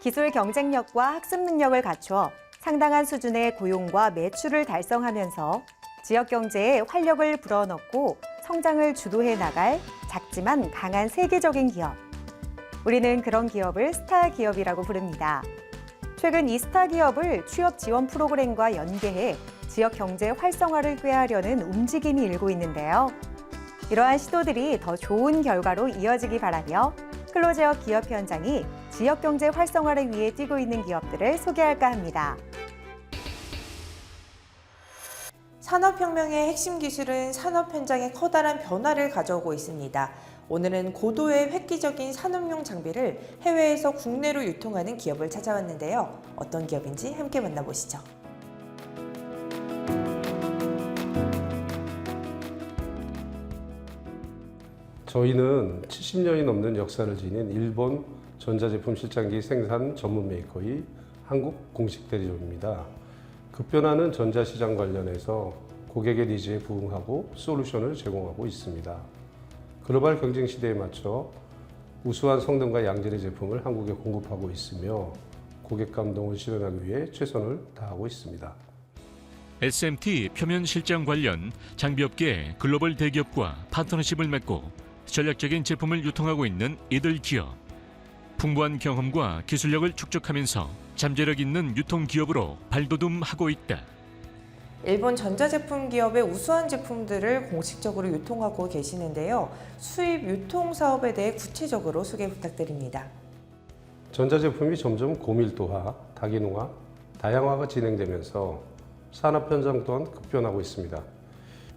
기술 경쟁력과 학습 능력을 갖추어 상당한 수준의 고용과 매출을 달성하면서 지역 경제에 활력을 불어넣고 성장을 주도해 나갈 작지만 강한 세계적인 기업. 우리는 그런 기업을 스타 기업이라고 부릅니다. 최근 이 스타 기업을 취업 지원 프로그램과 연계해 지역 경제 활성화를 꾀하려는 움직임이 일고 있는데요. 이러한 시도들이 더 좋은 결과로 이어지기 바라며 클로지역 기업 현장이 지역 경제 활성화를 위해 뛰고 있는 기업들을 소개할까 합니다. 산업혁명의 핵심 기술은 산업 현장에 커다란 변화를 가져오고 있습니다. 오늘은 고도의 획기적인 산업용 장비를 해외에서 국내로 유통하는 기업을 찾아왔는데요. 어떤 기업인지 함께 만나보시죠. 저희는 70년이 넘는 역사를 지닌 일본 전자제품 실장기 생산 전문 메이커의 한국 공식 대리점입니다. 급변하는 전자시장 관련해서 고객의 니즈에 부응하고 솔루션을 제공하고 있습니다. 글로벌 경쟁 시대에 맞춰 우수한 성능과 양질의 제품을 한국에 공급하고 있으며 고객 감동을 실현하기 위해 최선을 다하고 있습니다. SMT 표면 실장 관련 장비업계 글로벌 대기업과 파트너십을 맺고 전략적인 제품을 유통하고 있는 이들 기업. 풍부한 경험과 기술력을 축적하면서 잠재력 있는 유통 기업으로 발돋움하고 있다. 일본 전자제품 기업의 우수한 제품들을 공식적으로 유통하고 계시는데요. 수입 유통 사업에 대해 구체적으로 소개 부탁드립니다. 전자제품이 점점 고밀도화, 다기능화, 다양화가 진행되면서 산업 현장 또한 급변하고 있습니다.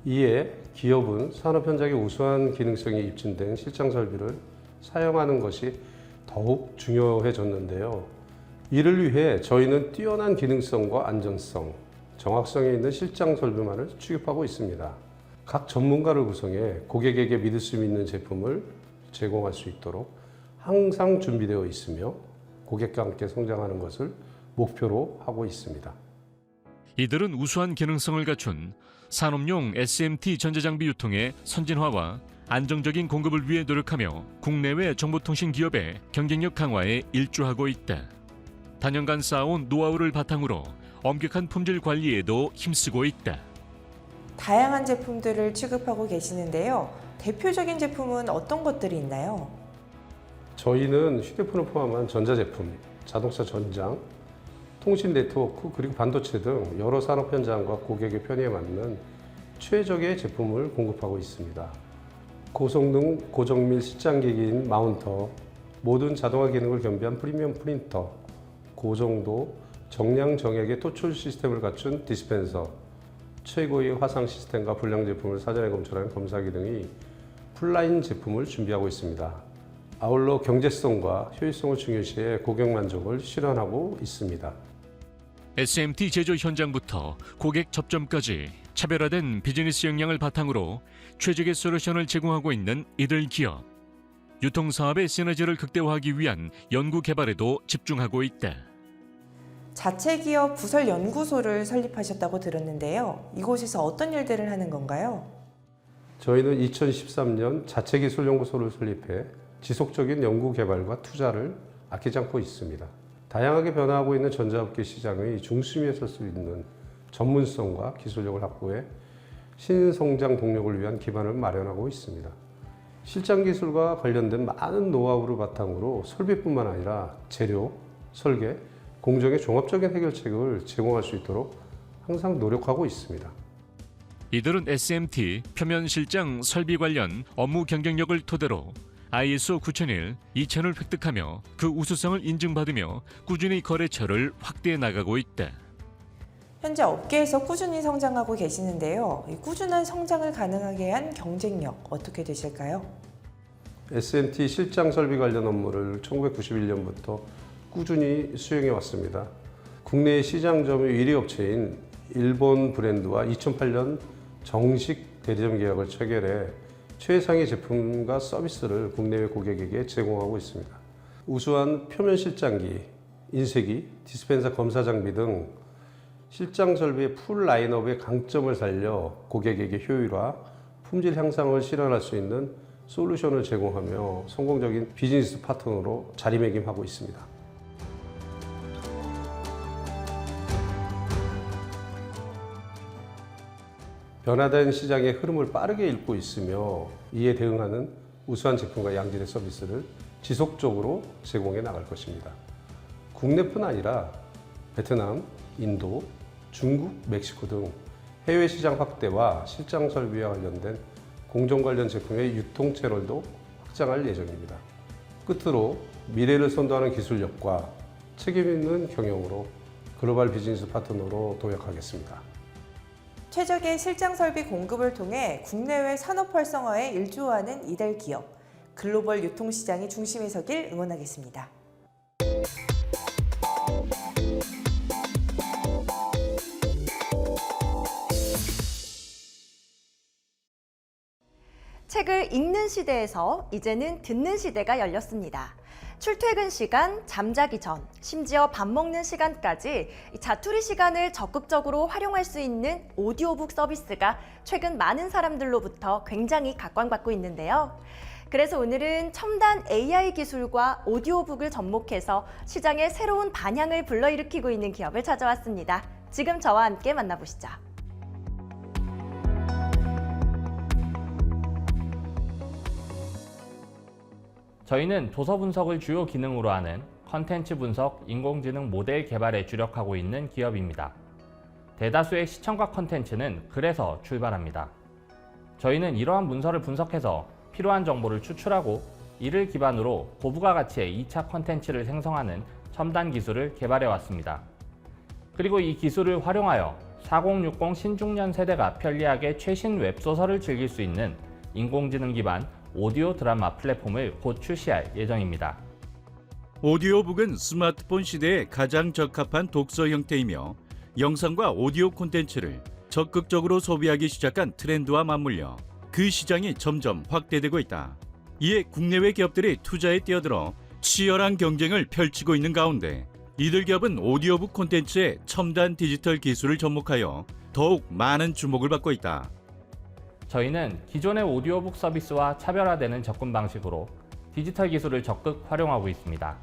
이에 기업은 산업 현장의 우수한 기능성이 입증된 실장 설비를 사용하는 것이 더욱 중요해졌는데요. 이를 위해 저희는 뛰어난 기능성과 안전성, 정확성에 있는 실장 설비만을 취급하고 있습니다. 각 전문가를 구성해 고객에게 믿을 수 있는 제품을 제공할 수 있도록 항상 준비되어 있으며 고객과 함께 성장하는 것을 목표로 하고 있습니다. 이들은 우수한 기능성을 갖춘 산업용 SMT 전자장비 유통의 선진화와 안정적인 공급을 위해 노력하며 국내외 정보통신 기업의 경쟁력 강화에 일조하고 있다. 단연간 쌓아온 노하우를 바탕으로 엄격한 품질 관리에도 힘쓰고 있다. 다양한 제품들을 취급하고 계시는데요. 대표적인 제품은 어떤 것들이 있나요? 저희는 휴대폰을 포함한 전자제품, 자동차 전장, 통신 네트워크 그리고 반도체 등 여러 산업 현장과 고객의 편의에 맞는 최적의 제품을 공급하고 있습니다. 고성능 고정밀 실장기기인 마운터, 모든 자동화 기능을 겸비한 프리미엄 프린터, 고정도 정량 정액의 토출 시스템을 갖춘 디스펜서, 최고의 화상 시스템과 불량 제품을 사전에 검출하는 검사기 등이 풀라인 제품을 준비하고 있습니다. 아울러 경제성과 효율성을 중요시해 고객 만족을 실현하고 있습니다. SMT 제조 현장부터 고객 접점까지 차별화된 비즈니스 역량을 바탕으로 최적의 솔루션을 제공하고 있는 이들 기업. 유통 사업의 시너지를 극대화하기 위한 연구 개발에도 집중하고 있다. 자체 기업 부설 연구소를 설립하셨다고 들었는데요. 이곳에서 어떤 일들을 하는 건가요? 저희는 2013년 자체 기술 연구소를 설립해 지속적인 연구 개발과 투자를 아끼지 않고 있습니다. 다양하게 변화하고 있는 전자업계 시장의 중심에 설 수 있는 전문성과 기술력을 확보해 신성장 동력을 위한 기반을 마련하고 있습니다. 실장 기술과 관련된 많은 노하우를 바탕으로 설비뿐만 아니라 재료, 설계, 공정의 종합적인 해결책을 제공할 수 있도록 항상 노력하고 있습니다. 이들은 SMT 표면 실장 설비 관련 업무 경쟁력을 토대로 ISO 9001, 2000을 획득하며 그 우수성을 인증받으며 꾸준히 거래처를 확대해 나가고 있다. 현재 업계에서 꾸준히 성장하고 계시는데요. 이 꾸준한 성장을 가능하게 한 경쟁력 어떻게 되실까요? SMT 실장 설비 관련 업무를 1991년부터 꾸준히 수행해 왔습니다. 국내 시장 점유 1위 업체인 일본 브랜드와 2008년 정식 대리점 계약을 체결해 최상의 제품과 서비스를 국내외 고객에게 제공하고 있습니다. 우수한 표면 실장기, 인쇄기, 디스펜서 검사 장비 등 실장 설비의 풀 라인업의 강점을 살려 고객에게 효율화, 품질 향상을 실현할 수 있는 솔루션을 제공하며 성공적인 비즈니스 파트너로 자리매김하고 있습니다. 변화된 시장의 흐름을 빠르게 읽고 있으며 이에 대응하는 우수한 제품과 양질의 서비스를 지속적으로 제공해 나갈 것입니다. 국내뿐 아니라 베트남, 인도, 중국, 멕시코 등 해외 시장 확대와 실장 설비와 관련된 공정 관련 제품의 유통 채널도 확장할 예정입니다. 끝으로 미래를 선도하는 기술력과 책임 있는 경영으로 글로벌 비즈니스 파트너로 도약하겠습니다. 최적의 실장 설비 공급을 통해 국내외 산업 활성화에 일조하는 이들 기업, 글로벌 유통시장의 중심에 서길 응원하겠습니다. 책을 읽는 시대에서 이제는 듣는 시대가 열렸습니다. 출퇴근 시간, 잠자기 전, 심지어 밥 먹는 시간까지 이 자투리 시간을 적극적으로 활용할 수 있는 오디오북 서비스가 최근 많은 사람들로부터 굉장히 각광받고 있는데요. 그래서 오늘은 첨단 AI 기술과 오디오북을 접목해서 시장의 새로운 반향을 불러일으키고 있는 기업을 찾아왔습니다. 지금 저와 함께 만나보시죠. 저희는 도서 분석을 주요 기능으로 하는 컨텐츠 분석, 인공지능 모델 개발에 주력하고 있는 기업입니다. 대다수의 시청과 컨텐츠는 글에서 출발합니다. 저희는 이러한 문서를 분석해서 필요한 정보를 추출하고 이를 기반으로 고부가 가치의 2차 컨텐츠를 생성하는 첨단 기술을 개발해 왔습니다. 그리고 이 기술을 활용하여 4060 신중년 세대가 편리하게 최신 웹소설을 즐길 수 있는 인공지능 기반 오디오 드라마 플랫폼을 곧 출시할 예정입니다. 오디오북은 스마트폰 시대에 가장 적합한 독서 형태이며 영상과 오디오 콘텐츠를 적극적으로 소비하기 시작한 트렌드와 맞물려 그 시장이 점점 확대되고 있다. 이에 국내외 기업들이 투자에 뛰어들어 치열한 경쟁을 펼치고 있는 가운데 이들 기업은 오디오북 콘텐츠의 첨단 디지털 기술을 접목하여 더욱 많은 주목을 받고 있다. 저희는 기존의 오디오북 서비스와 차별화되는 접근 방식으로 디지털 기술을 적극 활용하고 있습니다.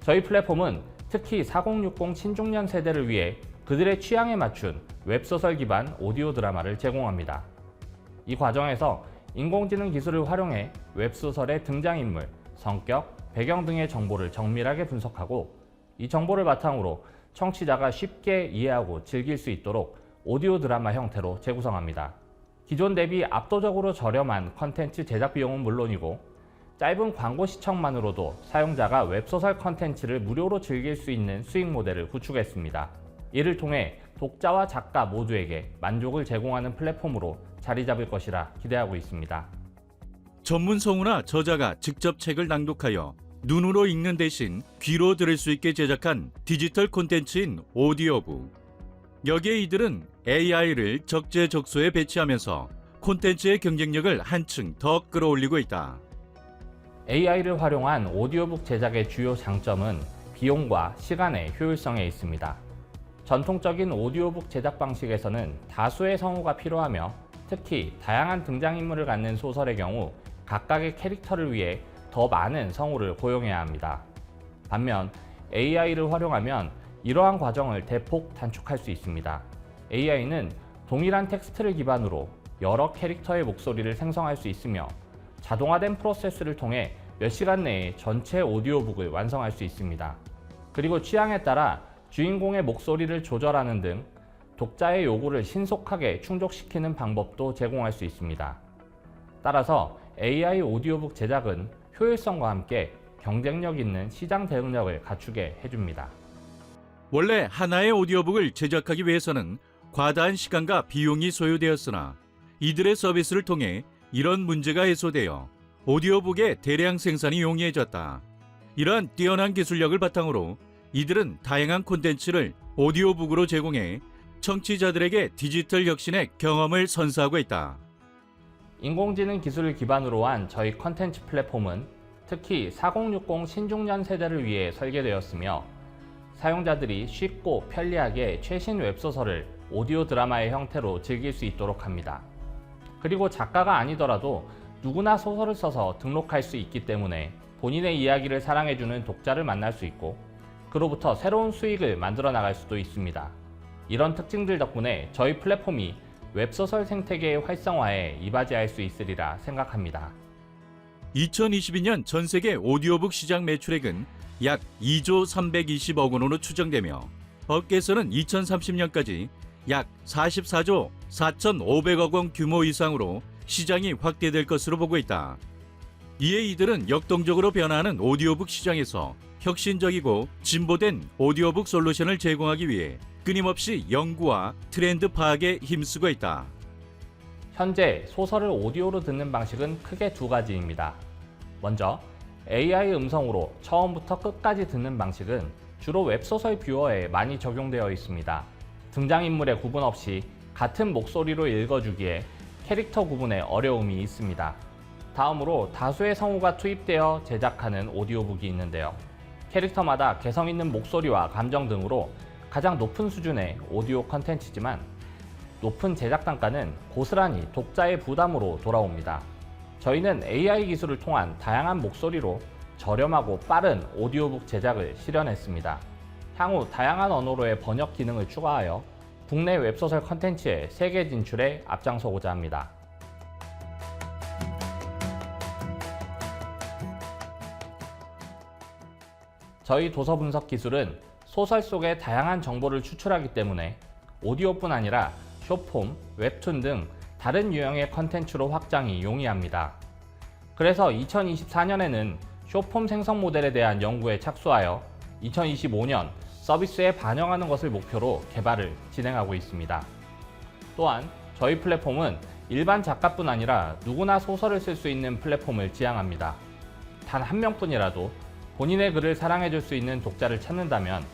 저희 플랫폼은 특히 4060 신중년 세대를 위해 그들의 취향에 맞춘 웹소설 기반 오디오 드라마를 제공합니다. 이 과정에서 인공지능 기술을 활용해 웹소설의 등장인물, 성격, 배경 등의 정보를 정밀하게 분석하고 이 정보를 바탕으로 청취자가 쉽게 이해하고 즐길 수 있도록 오디오 드라마 형태로 재구성합니다. 기존 대비 압도적으로 저렴한 컨텐츠 제작 비용은 물론이고 짧은 광고 시청만으로도 사용자가 웹소설 컨텐츠를 무료로 즐길 수 있는 수익 모델을 구축했습니다. 이를 통해 독자와 작가 모두에게 만족을 제공하는 플랫폼으로 자리 잡을 것이라 기대하고 있습니다. 전문 성우나 저자가 직접 책을 낭독하여 눈으로 읽는 대신 귀로 들을 수 있게 제작한 디지털 콘텐츠인 오디오북. 여기에 이들은 AI를 적재적소에 배치하면서 콘텐츠의 경쟁력을 한층 더 끌어올리고 있다. AI를 활용한 오디오북 제작의 주요 장점은 비용과 시간의 효율성에 있습니다. 전통적인 오디오북 제작 방식에서는 다수의 성우가 필요하며 특히 다양한 등장인물을 갖는 소설의 경우 각각의 캐릭터를 위해 더 많은 성우를 고용해야 합니다. 반면 AI를 활용하면 이러한 과정을 대폭 단축할 수 있습니다. AI는 동일한 텍스트를 기반으로 여러 캐릭터의 목소리를 생성할 수 있으며 자동화된 프로세스를 통해 몇 시간 내에 전체 오디오북을 완성할 수 있습니다. 그리고 취향에 따라 주인공의 목소리를 조절하는 등 독자의 요구를 신속하게 충족시키는 방법도 제공할 수 있습니다. 따라서 AI 오디오북 제작은 효율성과 함께 경쟁력 있는 시장 대응력을 갖추게 해줍니다. 원래 하나의 오디오북을 제작하기 위해서는 과다한 시간과 비용이 소요되었으나 이들의 서비스를 통해 이런 문제가 해소되어 오디오북의 대량 생산이 용이해졌다. 이러한 뛰어난 기술력을 바탕으로 이들은 다양한 콘텐츠를 오디오북으로 제공해 청취자들에게 디지털 혁신의 경험을 선사하고 있다. 인공지능 기술을 기반으로 한 저희 컨텐츠 플랫폼은 특히 4060 신중년 세대를 위해 설계되었으며 사용자들이 쉽고 편리하게 최신 웹소설을 오디오 드라마의 형태로 즐길 수 있도록 합니다. 그리고 작가가 아니더라도 누구나 소설을 써서 등록할 수 있기 때문에 본인의 이야기를 사랑해주는 독자를 만날 수 있고 그로부터 새로운 수익을 만들어 나갈 수도 있습니다. 이런 특징들 덕분에 저희 플랫폼이 웹소설 생태계의 활성화에 이바지할 수 있으리라 생각합니다. 2022년 전 세계 오디오북 시장 매출액은 약 2조 320억 원으로 추정되며 업계에서는 2030년까지 약 44조 4,500억 원 규모 이상으로 시장이 확대될 것으로 보고 있다. 이에 이들은 역동적으로 변화하는 오디오북 시장에서 혁신적이고 진보된 오디오북 솔루션을 제공하기 위해 끊임없이 연구와 트렌드 파악에 힘쓰고 있다. 현재 소설을 오디오로 듣는 방식은 크게 두 가지입니다. 먼저 AI 음성으로 처음부터 끝까지 듣는 방식은 주로 웹소설 뷰어에 많이 적용되어 있습니다. 등장인물의 구분 없이 같은 목소리로 읽어주기에 캐릭터 구분에 어려움이 있습니다. 다음으로 다수의 성우가 투입되어 제작하는 오디오북이 있는데요. 캐릭터마다 개성 있는 목소리와 감정 등으로 가장 높은 수준의 오디오 컨텐츠지만 높은 제작 단가는 고스란히 독자의 부담으로 돌아옵니다. 저희는 AI 기술을 통한 다양한 목소리로 저렴하고 빠른 오디오북 제작을 실현했습니다. 향후 다양한 언어로의 번역 기능을 추가하여 국내 웹소설 컨텐츠의 세계 진출에 앞장서고자 합니다. 저희 도서 분석 기술은 소설 속의 다양한 정보를 추출하기 때문에 오디오뿐 아니라 쇼폼, 웹툰 등 다른 유형의 컨텐츠로 확장이 용이합니다. 그래서 2024년에는 쇼폼 생성 모델에 대한 연구에 착수하여 2025년 서비스에 반영하는 것을 목표로 개발을 진행하고 있습니다. 또한 저희 플랫폼은 일반 작가뿐 아니라 누구나 소설을 쓸 수 있는 플랫폼을 지향합니다. 단 한 명뿐이라도 본인의 글을 사랑해줄 수 있는 독자를 찾는다면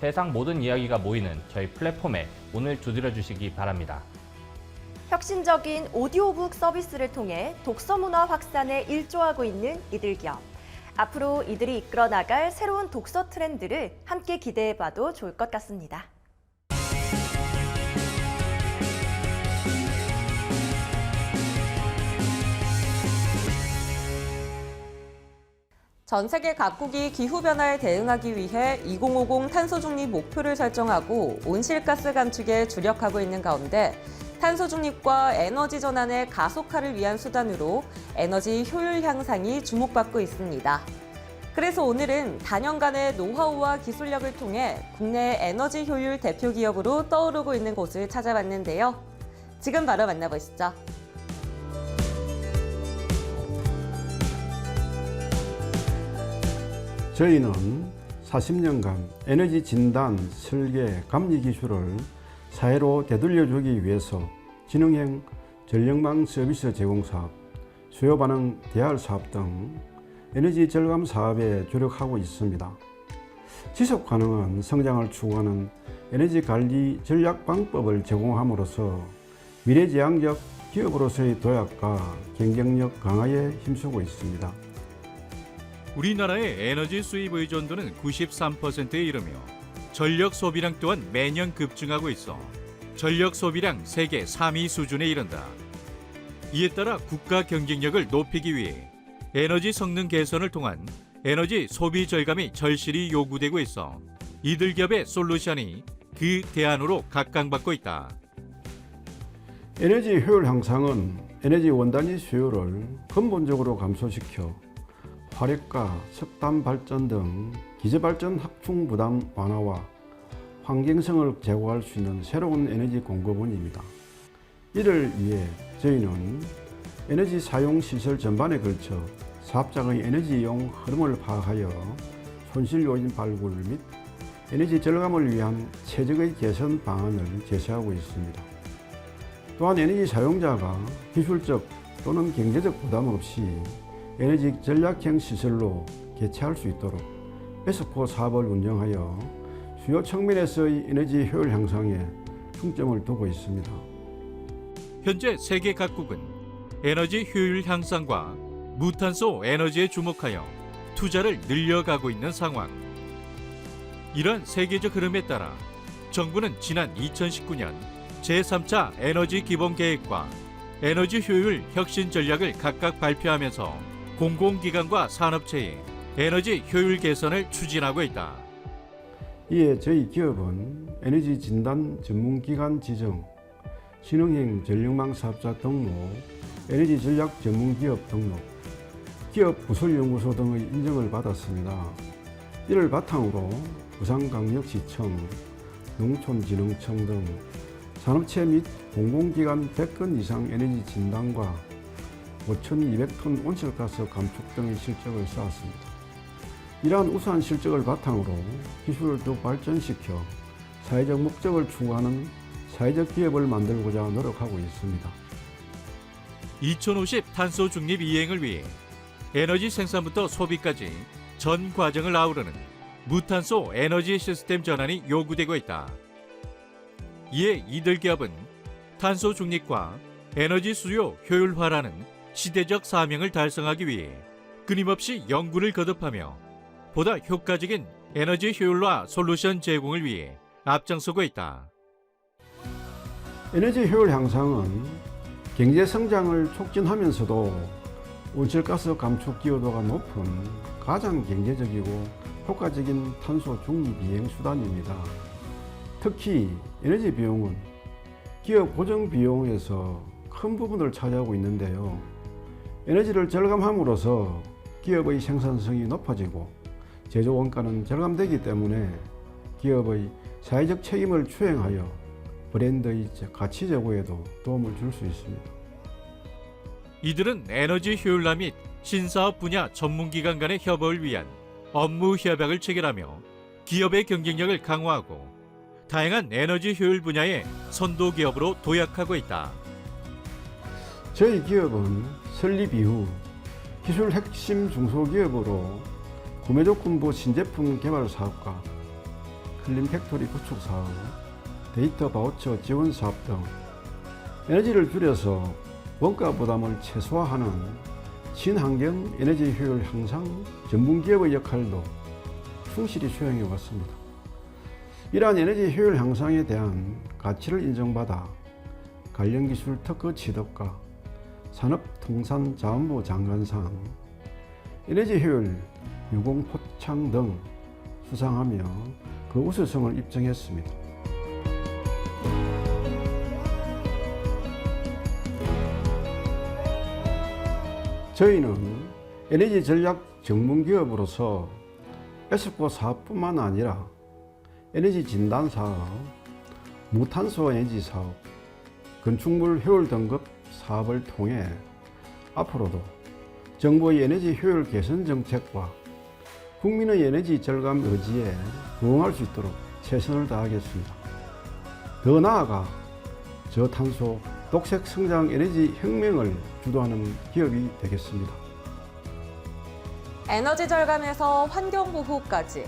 세상 모든 이야기가 모이는 저희 플랫폼에 문을 두드려 주시기 바랍니다. 혁신적인 오디오북 서비스를 통해 독서 문화 확산에 일조하고 있는 이들 기업. 앞으로 이들이 이끌어 나갈 새로운 독서 트렌드를 함께 기대해 봐도 좋을 것 같습니다. 전 세계 각국이 기후변화에 대응하기 위해 2050 탄소 중립 목표를 설정하고 온실가스 감축에 주력하고 있는 가운데 탄소 중립과 에너지 전환의 가속화를 위한 수단으로 에너지 효율 향상이 주목받고 있습니다. 그래서 오늘은 단연간의 노하우와 기술력을 통해 국내 에너지 효율 대표 기업으로 떠오르고 있는 곳을 찾아봤는데요. 지금 바로 만나보시죠. 저희는 40년간 에너지 진단, 설계, 감리 기술을 사회로 되돌려주기 위해서 지능형 전력망 서비스 제공 사업, 수요 반응 대알 사업 등 에너지 절감 사업에 주력하고 있습니다. 지속 가능한 성장을 추구하는 에너지 관리 전략 방법을 제공함으로써 미래지향적 기업으로서의 도약과 경쟁력 강화에 힘쓰고 있습니다. 우리나라의 에너지 수입 의존도는 93%에 이르며 전력 소비량 또한 매년 급증하고 있어 전력 소비량 세계 3위 수준에 이른다. 이에 따라 국가 경쟁력을 높이기 위해 에너지 성능 개선을 통한 에너지 소비 절감이 절실히 요구되고 있어 이들 기업의 솔루션이 그 대안으로 각광받고 있다. 에너지 효율 향상은 에너지 원단위 수요를 근본적으로 감소시켜 화력과 석탄 발전 등 기재 발전 확충 부담 완화와 환경성을 제고할 수 있는 새로운 에너지 공급원입니다. 이를 위해 저희는 에너지 사용 시설 전반에 걸쳐 사업장의 에너지 이용 흐름을 파악하여 손실 요인 발굴 및 에너지 절감을 위한 최적의 개선 방안을 제시하고 있습니다. 또한 에너지 사용자가 기술적 또는 경제적 부담 없이 에너지 전략형 시설로 개최할 수 있도록 에스코 사업을 운영하여 수요 측면에서의 에너지 효율 향상에 중점을 두고 있습니다. 현재 세계 각국은 에너지 효율 향상과 무탄소 에너지에 주목하여 투자를 늘려가고 있는 상황. 이런 세계적 흐름에 따라 정부는 지난 2019년 제3차 에너지 기본 계획과 에너지 효율 혁신 전략을 각각 발표하면서 공공기관과 산업체의 에너지 효율 개선을 추진하고 있다. 이에 저희 기업은 에너지 진단 전문기관 지정, 신흥행 전력망 사업자 등록, 에너지 전략 전문 기업 등록, 기업 부설연구소 등의 인정을 받았습니다. 이를 바탕으로 부산광역시청, 농촌진흥청 등 산업체 및 공공기관 100건 이상 에너지 진단과 5,200톤 온실가스 감축 등의 실적을 쌓았습니다. 이러한 우수한 실적을 바탕으로 기술을 더 발전시켜 사회적 목적을 추구하는 사회적 기업을 만들고자 노력하고 있습니다. 2050 탄소 중립 이행을 위해 에너지 생산부터 소비까지 전 과정을 아우르는 무탄소 에너지 시스템 전환이 요구되고 있다. 이에 이들 기업은 탄소 중립과 에너지 수요 효율화라는 시대적 사명을 달성하기 위해 끊임없이 연구를 거듭하며 보다 효과적인 에너지 효율화 솔루션 제공을 위해 앞장서고 있다. 에너지 효율 향상은 경제 성장을 촉진하면서도 온실가스 감축 기여도가 높은 가장 경제적이고 효과적인 탄소 중립 이행 수단입니다. 특히 에너지 비용은 기업 고정 비용에서 큰 부분을 차지하고 있는데요. 에너지를 절감함으로써 기업의 생산성이 높아지고 제조 원가는 절감되기 때문에 기업의 사회적 책임을 추행하여 브랜드의 가치 제고에도 도움을 줄 수 있습니다. 이들은 에너지 효율화 및 신사업 분야 전문기관 간의 협업을 위한 업무 협약을 체결하며 기업의 경쟁력을 강화하고 다양한 에너지 효율 분야의 선도 기업으로 도약하고 있다. 저희 기업은 설립 이후 기술 핵심 중소기업으로 구매 조건 부 신제품 개발 사업과 클린 팩토리 구축 사업, 데이터 바우처 지원 사업 등 에너지를 줄여서 원가 부담을 최소화하는 친환경 에너지 효율 향상 전문 기업의 역할도 충실히 수행해 왔습니다. 이러한 에너지 효율 향상에 대한 가치를 인정받아 관련 기술 특허 취득과 산업통상자원부 장관상, 에너지 효율 유공 포창 등 수상하며 그 우수성을 입증했습니다. 저희는 에너지 전략 전문 기업으로서 에스코 사업뿐만 아니라 에너지 진단 사업, 무탄소 에너지 사업, 건축물 효율 등급 사업을 통해 앞으로도 정부의 에너지 효율 개선 정책과 국민의 에너지 절감 의지에 부응할 수 있도록 최선을 다하겠습니다. 더 나아가 저탄소 녹색 성장 에너지 혁명을 주도하는 기업이 되겠습니다. 에너지 절감에서 환경 보호까지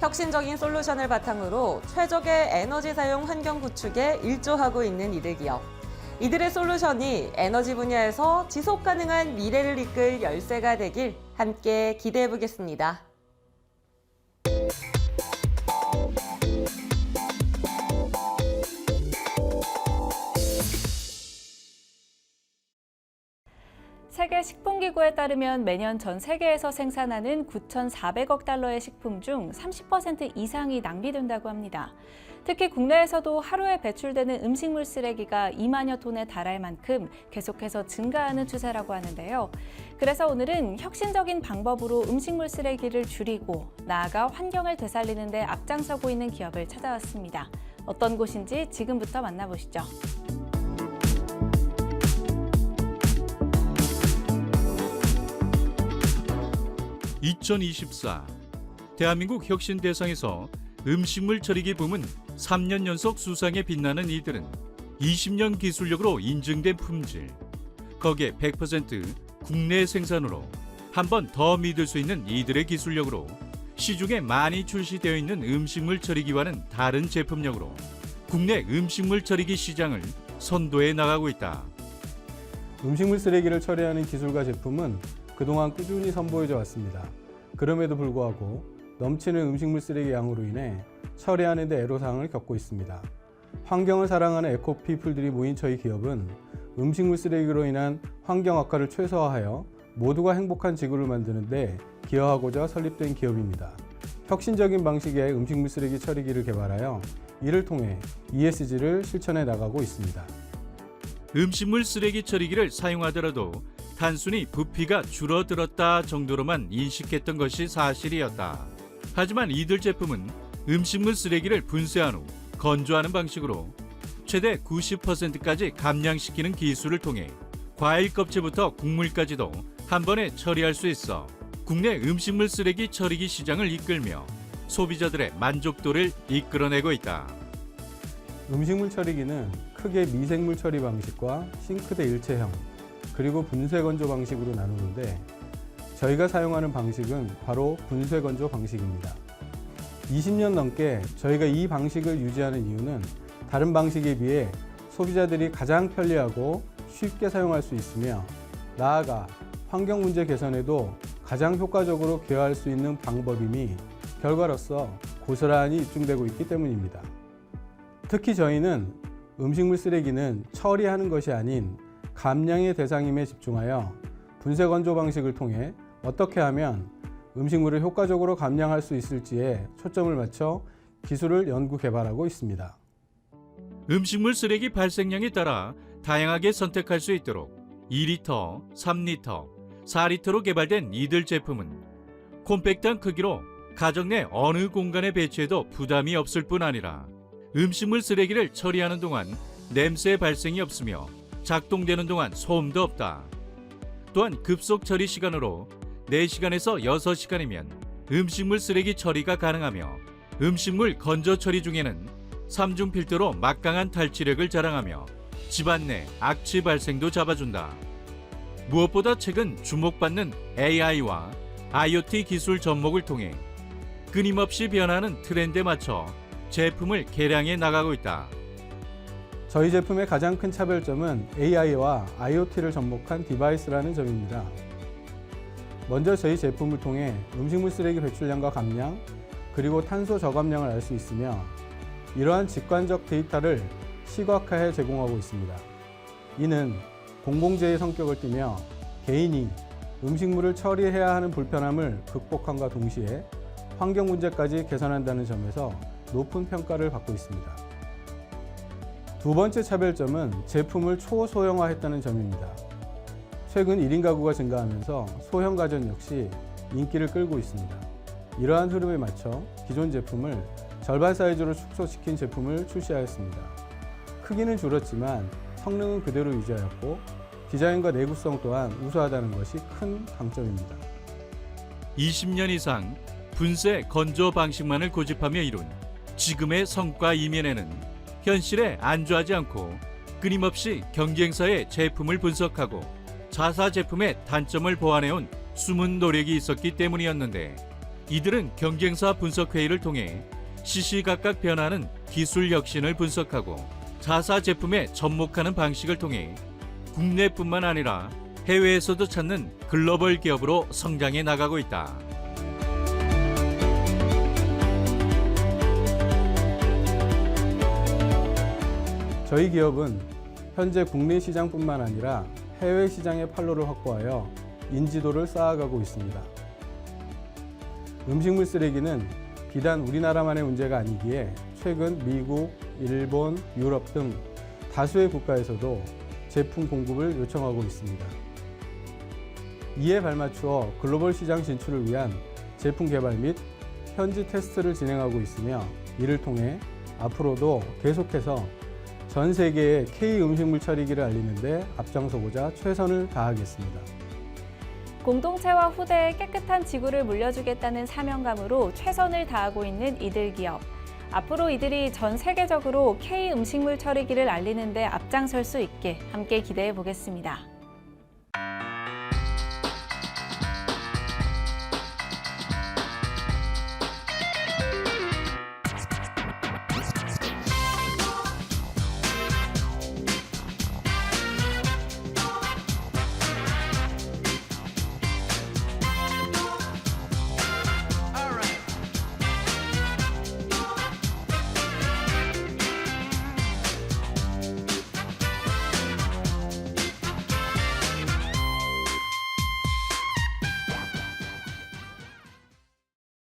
혁신적인 솔루션을 바탕으로 최적의 에너지 사용 환경 구축에 일조하고 있는 이들 기업. 이들의 솔루션이 에너지 분야에서 지속 가능한 미래를 이끌 열쇠가 되길 함께 기대해 보겠습니다. 세계 식품기구에 따르면 매년 전 세계에서 생산하는 9,400억 달러의 식품 중 30% 이상이 낭비된다고 합니다. 특히 국내에서도 하루에 배출되는 음식물 쓰레기가 2만여 톤에 달할 만큼 계속해서 증가하는 추세라고 하는데요. 그래서 오늘은 혁신적인 방법으로 음식물 쓰레기를 줄이고 나아가 환경을 되살리는 데 앞장서고 있는 기업을 찾아왔습니다. 어떤 곳인지 지금부터 만나보시죠. 2024 대한민국 혁신 대상에서 음식물 처리기 부문 3년 연속 수상에 빛나는 이들은 20년 기술력으로 인증된 품질, 거기에 100% 국내 생산으로 한 번 더 믿을 수 있는 이들의 기술력으로 시중에 많이 출시되어 있는 음식물 처리기와는 다른 제품력으로 국내 음식물 처리기 시장을 선도해 나가고 있다. 음식물 쓰레기를 처리하는 기술과 제품은 그동안 꾸준히 선보여져 왔습니다. 그럼에도 불구하고 넘치는 음식물 쓰레기 양으로 인해 처리하는 데 애로사항을 겪고 있습니다. 환경을 사랑하는 에코피플들이 모인 저희 기업은 음식물 쓰레기로 인한 환경 악화를 최소화하여 모두가 행복한 지구를 만드는데 기여하고자 설립된 기업입니다. 혁신적인 방식의 음식물 쓰레기 처리기를 개발하여 이를 통해 ESG를 실천해 나가고 있습니다. 음식물 쓰레기 처리기를 사용하더라도 단순히 부피가 줄어들었다 정도로만 인식했던 것이 사실이었다. 하지만 이들 제품은 음식물 쓰레기를 분쇄한 후 건조하는 방식으로 최대 90%까지 감량시키는 기술을 통해 과일 껍질부터 국물까지도 한 번에 처리할 수 있어 국내 음식물 쓰레기 처리기 시장을 이끌며 소비자들의 만족도를 이끌어내고 있다. 음식물 처리기는 크게 미생물 처리 방식과 싱크대 일체형 그리고 분쇄 건조 방식으로 나누는데 저희가 사용하는 방식은 바로 분쇄 건조 방식입니다. 20년 넘게 저희가 이 방식을 유지하는 이유는 다른 방식에 비해 소비자들이 가장 편리하고 쉽게 사용할 수 있으며 나아가 환경 문제 개선에도 가장 효과적으로 기여할 수 있는 방법임이 결과로서 고스란히 입증되고 있기 때문입니다. 특히 저희는 음식물 쓰레기는 처리하는 것이 아닌 감량의 대상임에 집중하여 분쇄 건조 방식을 통해 어떻게 하면 음식물을 효과적으로 감량할 수 있을지에 초점을 맞춰 기술을 연구 개발하고 있습니다. 음식물 쓰레기 발생량에 따라 다양하게 선택할 수 있도록 2리터, 3리터, 4리터로 개발된 이들 제품은 콤팩트한 크기로 가정 내 어느 공간에 배치해도 부담이 없을 뿐 아니라 음식물 쓰레기를 처리하는 동안 냄새 발생이 없으며 작동되는 동안 소음도 없다. 또한 급속 처리 시간으로 4시간에서 6시간이면 음식물 쓰레기 처리가 가능하며 음식물 건조 처리 중에는 삼중 필터로 막강한 탈취력을 자랑하며 집안 내 악취 발생도 잡아준다. 무엇보다 최근 주목받는 AI와 IoT 기술 접목을 통해 끊임없이 변하는 트렌드에 맞춰 제품을 개량해 나가고 있다. 저희 제품의 가장 큰 차별점은 AI와 IoT를 접목한 디바이스라는 점입니다. 먼저 저희 제품을 통해 음식물 쓰레기 배출량과 감량, 그리고 탄소 저감량을 알 수 있으며 이러한 직관적 데이터를 시각화해 제공하고 있습니다. 이는 공공재의 성격을 띠며 개인이 음식물을 처리해야 하는 불편함을 극복함과 동시에 환경 문제까지 개선한다는 점에서 높은 평가를 받고 있습니다. 두 번째 차별점은 제품을 초소형화했다는 점입니다. 최근 1인 가구가 증가하면서 소형 가전 역시 인기를 끌고 있습니다. 이러한 흐름에 맞춰 기존 제품을 절반 사이즈로 축소시킨 제품을 출시하였습니다. 크기는 줄었지만 성능은 그대로 유지하였고 디자인과 내구성 또한 우수하다는 것이 큰 강점입니다. 20년 이상 분쇄 건조 방식만을 고집하며 이룬 지금의 성과 이면에는 현실에 안주하지 않고 끊임없이 경쟁사의 제품을 분석하고 자사 제품의 단점을 보완해온 숨은 노력이 있었기 때문이었는데 이들은 경쟁사 분석 회의를 통해 시시각각 변하는 기술 혁신을 분석하고 자사 제품에 접목하는 방식을 통해 국내뿐만 아니라 해외에서도 찾는 글로벌 기업으로 성장해 나가고 있다. 저희 기업은 현재 국내 시장뿐만 아니라 해외 시장의 판로를 확보하여 인지도를 쌓아가고 있습니다. 음식물 쓰레기는 비단 우리나라만의 문제가 아니기에 최근 미국, 일본, 유럽 등 다수의 국가에서도 제품 공급을 요청하고 있습니다. 이에 발맞추어 글로벌 시장 진출을 위한 제품 개발 및 현지 테스트를 진행하고 있으며 이를 통해 앞으로도 계속해서 전 세계의 K 음식물 처리기를 알리는데 앞장서고자 최선을 다하겠습니다. 공동체와 후대에 깨끗한 지구를 물려주겠다는 사명감으로 최선을 다하고 있는 이들 기업. 앞으로 이들이 전 세계적으로 K 음식물 처리기를 알리는데 앞장설 수 있게 함께 기대해 보겠습니다.